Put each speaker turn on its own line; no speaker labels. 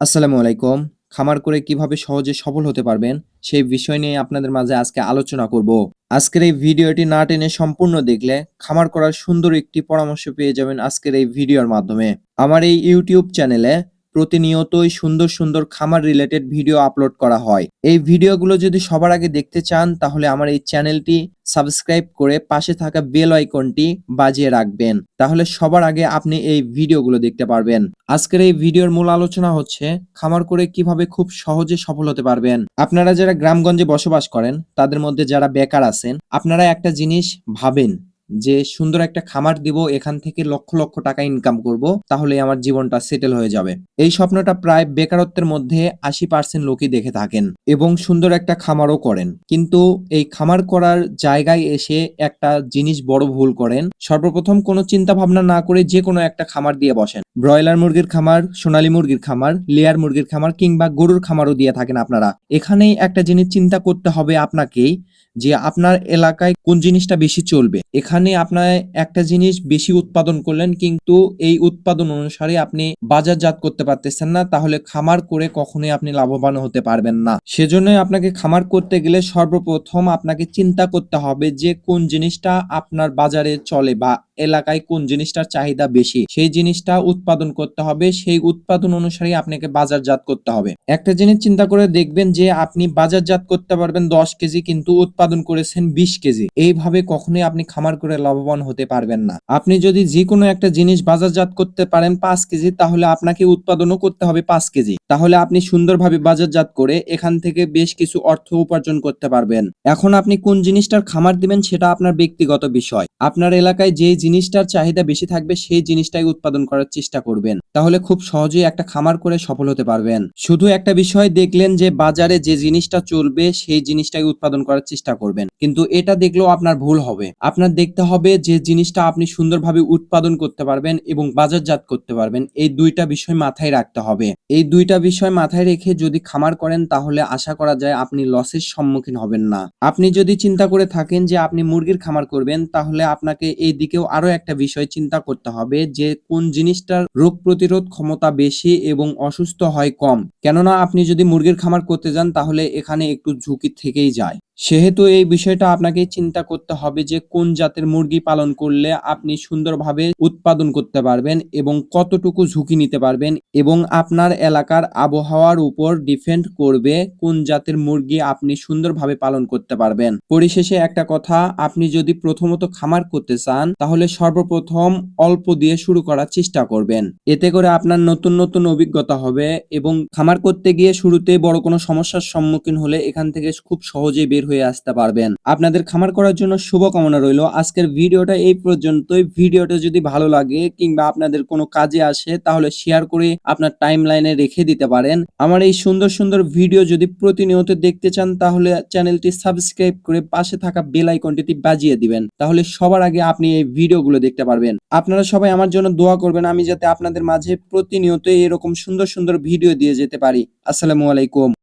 আসসালামু আলাইকুম। খামার করে কীভাবে সহজে সফল হতে পারবেন, সেই বিষয় নিয়ে আপনাদের মাঝে আজকে আলোচনা করব। আজকের এই ভিডিওটি না টেনে সম্পূর্ণ দেখলে খামার করার সুন্দর একটি পরামর্শ পেয়ে যাবেন আজকের এই ভিডিওর মাধ্যমে। আমার এই ইউটিউব চ্যানেলে প্রতিনিয়তই সুন্দর সুন্দর খামার রিলেটেড ভিডিও আপলোড করা হয়। এই ভিডিওগুলো যদি সবার আগে দেখতে চান, তাহলে আমার এই চ্যানেলটি সাবস্ক্রাইব করে পাশে থাকা বেল আইকনটি বাজিয়ে রাখবেন। তাহলে সবার আগে আপনি এই ভিডিওগুলো দেখতে পারবেন। আজকের এই ভিডিওর মূল আলোচনা হচ্ছে, খামার করে কীভাবে খুব সহজে সফল হতে পারবেন। আপনারা যারা গ্রামগঞ্জে বসবাস করেন, তাদের মধ্যে যারা বেকার আছেন, আপনারা একটা জিনিস ভাবেন যে সুন্দর একটা খামার দিব, এখান থেকে লক্ষ লক্ষ টাকা ইনকাম করব, তাহলে আমার জীবনটা সেটেল হয়ে যাবে। এই স্বপ্নটা প্রায় বেকারত্বের মধ্যে আশি পার্সেন্ট লোকই দেখে থাকেন এবং সুন্দর একটা খামারও করেন। কিন্তু এই খামার করার জায়গায় এসে একটা জিনিস বড় ভুল করেন। সর্বপ্রথম কোনো চিন্তা ভাবনা না করে যে কোনো একটা খামার দিয়ে বসেন। ব্রয়লার মুরগির খামার, সোনালী মুরগির খামার, লেয়ার মুরগির খামার কিংবা গরুর খামারও দিয়ে থাকেন আপনারা। এখানেই একটা জিনিস চিন্তা করতে হবে আপনাকেই যে আপনার এলাকায় কোন জিনিসটা বেশি চলবে। এখানে আপনার একটা জিনিস বেশি উৎপাদন করলেন, কিন্তু এই উৎপাদন অনুসারে আপনি বাজারজাত করতে পারতেছেন না, তাহলে খামার করে কখনোই আপনি লাভবান হতে পারবেন না। সেজন্য আপনাকে খামার করতে গেলে সর্বপ্রথম আপনাকে চিন্তা করতে হবে যে কোন জিনিসটা আপনার বাজারে চলে বা এলাকায় কোন জিনিসটার চাহিদা বেশি, সেই জিনিসটা উৎপাদন করতে হবে, সেই উৎপাদন অনুসারে আপনাকে বাজারজাত করতে হবে। একটা জিনিস চিন্তা করে দেখবেন যে আপনি বাজারজাত করতে পারবেন দশ কেজি কিন্তু উৎপাদন করেছেন বিশ কেজি। এইভাবে কখনোই আপনি খামার করে লাভবান হতে পারবেন না। আপনি যদি যে কোনো একটা জিনিস বাজারজাত করতে পারেন পাঁচ কেজি, তাহলে আপনাকে উৎপাদনও করতে হবে পাঁচ কেজি। তাহলে আপনি সুন্দরভাবে বাজারজাত করে এখান থেকে বেশ কিছু অর্থ উপার্জন করতে পারবেন। এখন আপনি কোন জিনিসটার খামার দিবেন সেটা আপনার ব্যক্তিগত বিষয়। আপনার এলাকায় যে জিনিসটার চাহিদা বেশি থাকবে, সেই জিনিসটাই উৎপাদন করার চেষ্টা করবেন। তাহলে খুব সহজেই একটা খামার করে সফল হতে পারবেন। শুধু একটা বিষয়, দেখলেন যে বাজারে যে জিনিসটা চলবে, সেই জিনিসটাই উৎপাদন করার চেষ্টা করবেন। কিন্তু এটা দেখলেও আপনার ভুল হবে। আপনার দেখতে হবে যে জিনিসটা আপনি সুন্দরভাবে উৎপাদন করতে পারবেন এবং বাজারজাত করতে পারবেন। এই দুইটা বিষয় মাথায় রাখতে হবে। এই দুইটা বিষয় মাথায় রেখে যদি খামার করেন, তাহলে আশা করা যায় আপনি লসের সম্মুখীন হবেন না। আপনি যদি চিন্তা করে থাকেন যে আপনি মুরগির খামার করবেন, তাহলে আপনাকে এই দিকেও আরও একটা বিষয় চিন্তা করতে হবে যে কোন জিনিসটার রোগ প্রতিরোধ ক্ষমতা বেশি এবং অসুস্থ হয় কম। কেননা আপনি যদি মুরগির খামার করতে যান তাহলে এখানে একটু ঝুঁকি থেকেই যায়। সেহেতু এই বিষয়টা আপনাকে চিন্তা করতে হবে যে কোন জাতের মুরগি পালন করলে আপনি সুন্দরভাবে উৎপাদন করতে পারবেন এবং কতটুকু ঝুঁকি নিতে পারবেন এবং আপনার এলাকার আবহাওয়ার উপর ডিপেন্ড করবে কোন জাতের মুরগি আপনি সুন্দরভাবে পালন করতে পারবেন। পরিশেষে একটা কথা, আপনি যদি প্রথমত খামার করতে চান, তাহলে সর্বপ্রথম অল্প দিয়ে শুরু করার চেষ্টা করবেন। এতে করে আপনার নতুন নতুন অভিজ্ঞতা হবে এবং খামার করতে গিয়ে শুরুতে বড় কোনো সমস্যার সম্মুখীন হলে এখান থেকে খুব সহজেই বের হয়ে আসতে পারবেন। আপনাদের খামার করার জন্য শুভকামনা রইল। আজকের ভিডিওটা এই পর্যন্তই। ভিডিওটা যদি ভালো লাগে কিংবা আপনাদের কোনো কাজে আসে, তাহলে শেয়ার করে আপনার টাইম লাইনে রেখে দিতে পারেন। আমার এই সুন্দর সুন্দর ভিডিও যদি প্রতিনিয়ত দেখতে চান, তাহলে চ্যানেলটি সাবস্ক্রাইব করে পাশে থাকা বেল আইকনটি বাজিয়ে দিবেন। তাহলে সবার আগে আপনি এই ভিডিওগুলো দেখতে পারবেন। আপনারা সবাই আমার জন্য দোয়া করবেন, আমি যাতে আপনাদের মাঝে প্রতিনিয়ত এরকম সুন্দর সুন্দর ভিডিও দিয়ে যেতে পারি। আসসালামু আলাইকুম।